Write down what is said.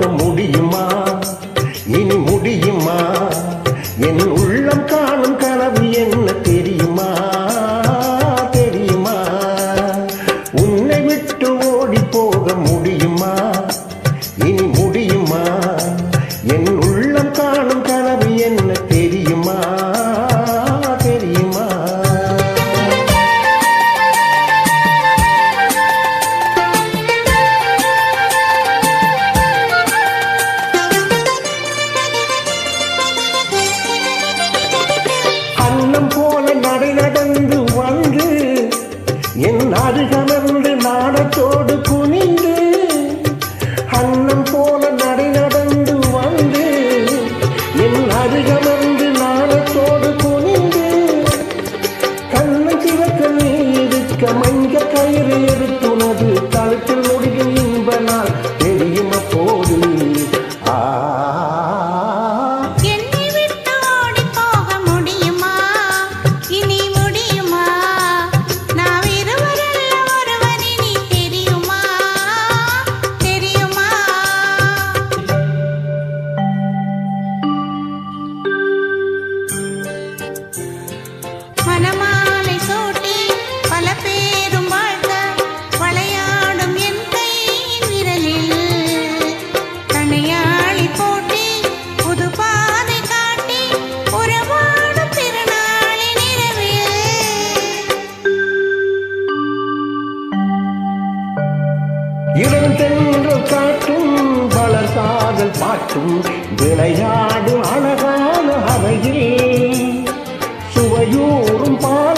பார்க்க முடியும் خير இடந்தென்று காட்டும் பலர் காதல் பாட்டும் விளையாடும் அழகான அவையில் சுவையூறும் பால்